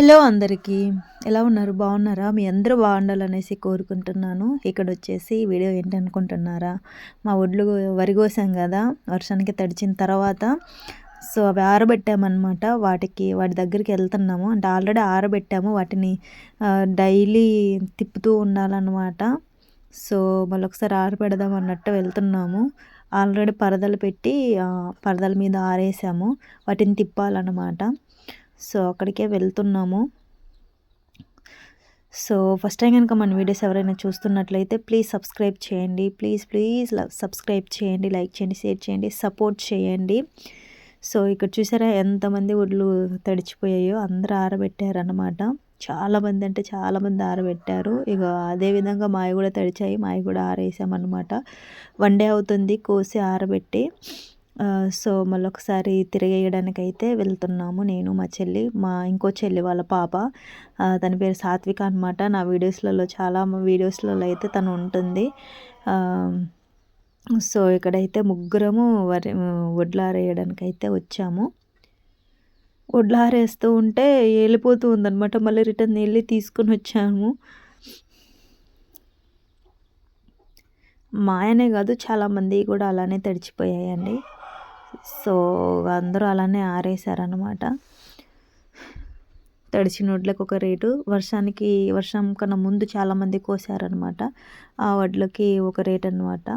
Hello అందరికీ. ఎలా ఉన్నారు? బాగున్నారా? మీ అందరూ బాగుండాలనేసి కోరుకుంటున్నాను. ఇక్కడ వచ్చేసి వీడియో ఏంటనుకుంటున్నారా? మా ఒడ్లు వరి కోసాం కదా వర్షానికి తడిచిన తర్వాత. సో అవి ఆరబెట్టామన్నమాట. వాటికి వాటి దగ్గరికి వెళ్తున్నాము. అంటే ఆల్రెడీ ఆరబెట్టాము. వాటిని డైలీ తిప్పుతూ ఉండాలన్నమాట. సో మళ్ళీ ఒకసారి ఆరబెడదాం అన్నట్టు వెళ్తున్నాము. ఆల్రెడీ పరదలు పెట్టి పరదల మీద ఆరేసాము. వాటిని తిప్పాలన్నమాట. సో అక్కడికే వెళ్తున్నాము. సో ఫస్ట్ టైం కనుక మన వీడియోస్ ఎవరైనా చూస్తున్నట్లయితే ప్లీజ్ సబ్స్క్రైబ్ చేయండి. ప్లీజ్ ప్లీజ్ సబ్స్క్రైబ్ చేయండి లైక్ చేయండి షేర్ చేయండి సపోర్ట్ చేయండి. సో ఇక్కడ చూసారా ఎంతమంది ఒడ్లు తడిచిపోయాయో అందరూ ఆరబెట్టారనమాట చాలామంది అంటే చాలామంది ఆరబెట్టారు. ఇక అదేవిధంగా మావి కూడా తడిచాయి మావి కూడా ఆరేసామన్నమాట. వన్ డే అవుతుంది కోసి ఆరబెట్టి. సో మళ్ళీ ఒకసారి తిరిగేయడానికి అయితే వెళ్తున్నాము నేను మా చెల్లి మా ఇంకో చెల్లి వాళ్ళ పాప. తన పేరు సాత్విక అనమాట నా వీడియోస్లలో చాలా వీడియోస్లలో అయితే తను ఉంటుంది. సో ఇక్కడైతే ముగ్గురము వరి వడ్లారేయడానికి అయితే వచ్చాము. వడ్లారేస్తూ ఉంటే వెళ్ళిపోతూ ఉందనమాట మళ్ళీ రిటర్న్ వెళ్ళి తీసుకొని వచ్చాము. మా ఆయనే కాదు చాలామంది కూడా అలానే తడిచిపోయాయండి. సో అందరూ అలానే ఆరేసారనమాట తడిచిన వడ్లకు ఒక రేటు. వర్షానికి వర్షం కన్నా ముందు చాలామంది కోసారనమాట ఆ వడ్లకి ఒక రేట్ అనమాట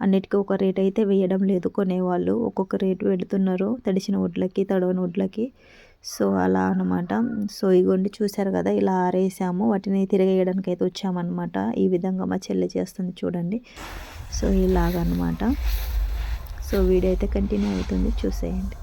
అన్నిటికీ ఒక రేట్ అయితే వేయడం లేదు కొనేవాళ్ళు. ఒక్కొక్క రేటు పెడుతున్నారు తడిచిన వడ్లకి తడవని వడ్లకి. సో అలా అనమాట సో ఇగోండి చూశారు కదా ఇలా ఆరేసాము. వాటిని తిరగేయడానికి అయితే వచ్చామన్నమాట. ఈ విధంగా మా చెల్లి చేస్తుంది చూడండి. సో ఇలాగనమాట సో వీడైతే కంటిన్యూ అవుతుంది. చూసేయండి.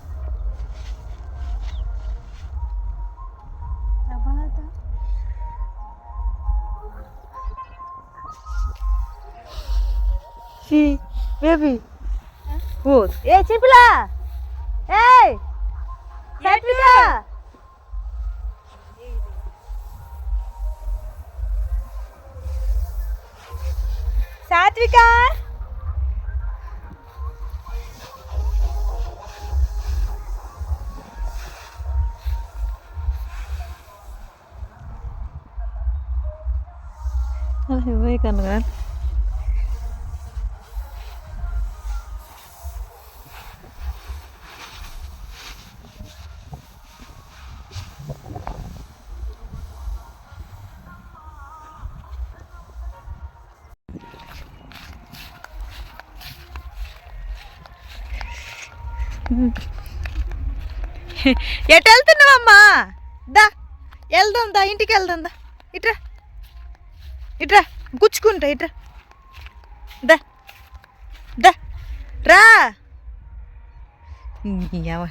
సాత్వికా ఎటు వెళ్తున్నావమ్మా? దా వెళ్దాం దా ఇంటికి వెళ్దాం దా. ఇట్రా ఇట్రా గుచ్చుకుంటా ఇట్రా. దా దా రా. ఏడిపోతున్నావు?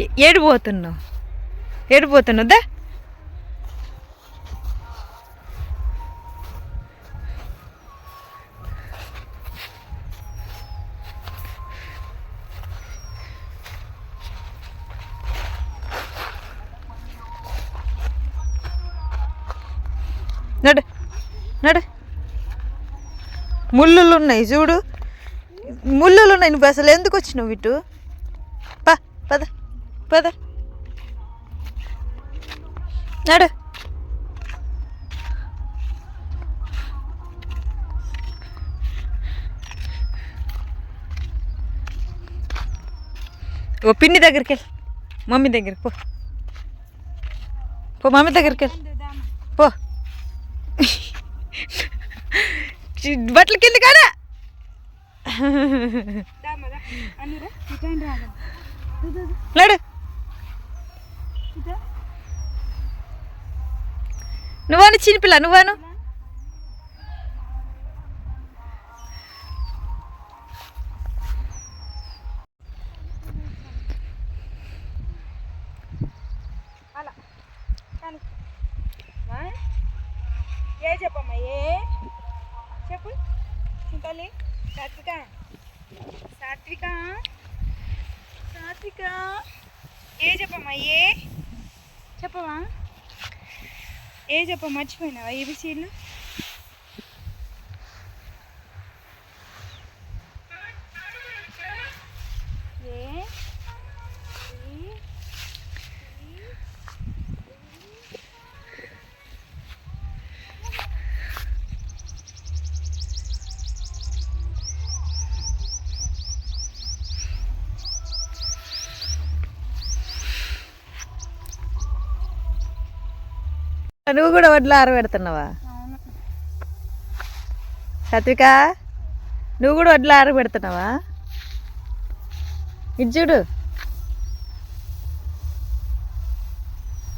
ఏ- దా నడు నడు ముళ్ళులు ఉన్నాయి చూడు. ముళ్ళులు ఉన్నాయి నువ్వు అసలు ఎందుకు వచ్చినావు ఇటు? పా పద పద. నడు. ఓ పిన్ని దగ్గరికి వెళ్ళి మమ్మీ దగ్గరికి పో. పో మమ్మీ దగ్గరికి వెళ్ళి పో. బట్టలు కింద కాడా? లేడు నువ్వాను చిన్నపిల్ల నువ్వాను. ఏ చెప్పమ్మా ఏ? చింతలి సాత్విక? సాత్విక? సాత్విక? ఏ చెప్పమ్మా? ఏ? చెప్పవా? ఏ చెప్ప? మర్చిపోయినావా? ఏబిసీలు నువ్వు కూడా వడ్లు ఆరబెడుతున్నావా? సత్విక నువ్వు కూడా వడ్లు ఆరబెడుతున్నావా? ఇది చూడు.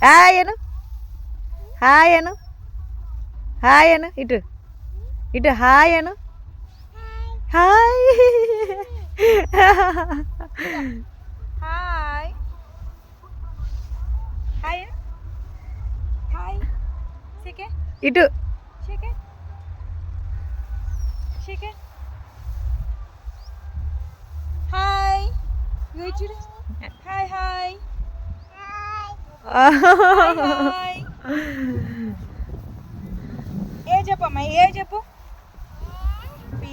Hi Anu. Hi Anu. Hi Anu. ఇటు. ఇటు hi Anu. Hi. Hi hi hi chicken ఇటు. హాయ్. Hi hi. ఏ చెప్పమ్మా ఏ చెప్పు? P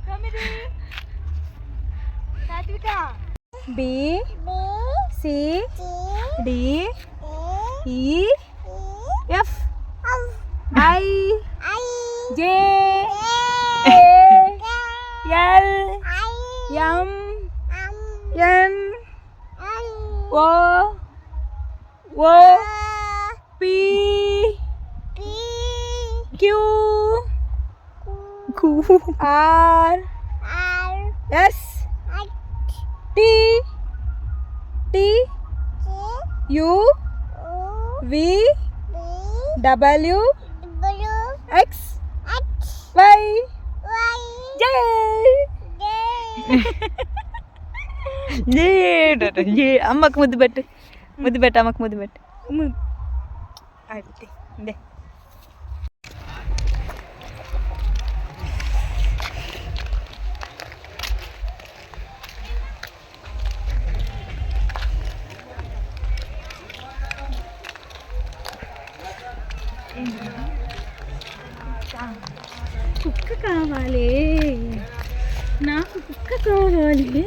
B C D E F I J L M N O O P Q R S T. T. U. V. W. X. Y. J. అమ్మకు ముద్దు పెట్టు. ముద్దు పెట్టు అమ్మకు ముద్దు పెట్టు. అయితే దే. కావాలి నాకు కుక్క కావాలి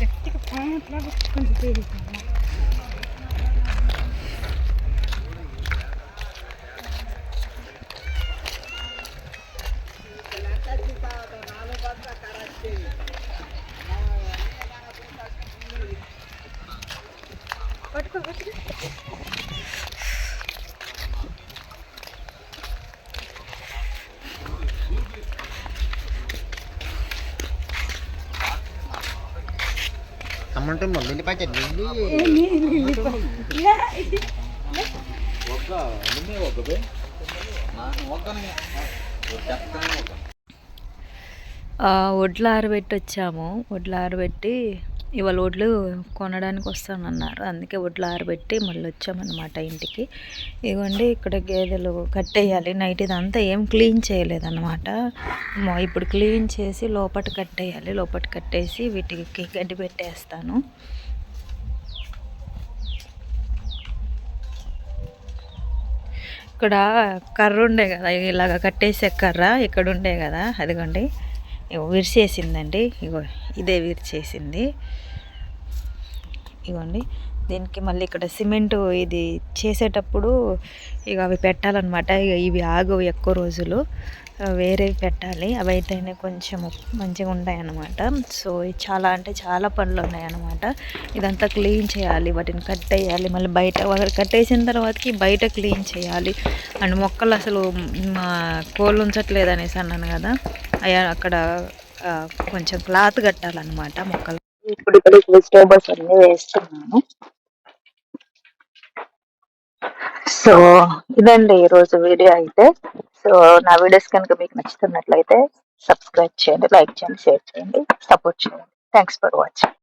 గట్టిగా పాటలా పెట్టుకుంది పచ్చడి వడ్లు ఆరబెట్టి వచ్చాము వడ్లు ఆరబెట్టి ఇవాళ వడ్లు కొనడానికి వస్తానన్నారు. అందుకే వడ్లు ఆరబెట్టి మళ్ళీ వచ్చామన్నమాట ఇంటికి. ఇదిగోండి ఇక్కడ గేదెలు కట్టేయాలి. నైట్ ఇదంతా ఏం క్లీన్ చేయలేదన్నమాట. ఇప్పుడు క్లీన్ చేసి లోపట కట్టేయాలి. లోపట కట్టేసి వీటికి గడ్డి పెట్టేస్తాను. ఇక్కడ కర్ర ఉండే కదా ఇలాగ కట్టేసే కర్ర ఇక్కడ ఉండే కదా అదిగోండి. విరిచేసిందండి. ఇగో ఇదే విరిచేసింది. ఇగోండి. దీనికి మళ్ళీ ఇక్కడ సిమెంట్ ఇది చేసేటప్పుడు ఇక అవి పెట్టాలన్నమాట. ఇక ఇవి ఆగవు ఎక్కువ రోజులు. వేరేవి పెట్టాలి. అవి అయితేనే కొంచెం మంచిగా ఉంటాయన్నమాట. సో చాలా అంటే చాలా పనులు ఉన్నాయన్నమాట. ఇదంతా క్లీన్ చేయాలి. వాటిని కట్టేయాలి మళ్ళీ బయట వాటిని కట్టేసిన తర్వాతకి బయట క్లీన్ చేయాలి. అండ్ మొక్కలు అసలు మా కోళ్ళు ఉంచట్లేదు అనేసి అన్నాను కదా. అక్కడ ఆ, కొంచెం క్లాత్ కట్టాలన్నమాట మొక్కలు. ఇప్పుడు ఇక్కడ వెజిటేబుల్స్ అన్ని వేస్తున్నాను. సో ఇదండి ఈరోజు వీడియో అయితే. సో నా వీడియోస్ కనుక మీకు నచ్చుతున్నట్లయితే సబ్స్క్రైబ్ చేయండి లైక్ చేయండి షేర్ చేయండి సపోర్ట్ చేయండి. Thanks for watching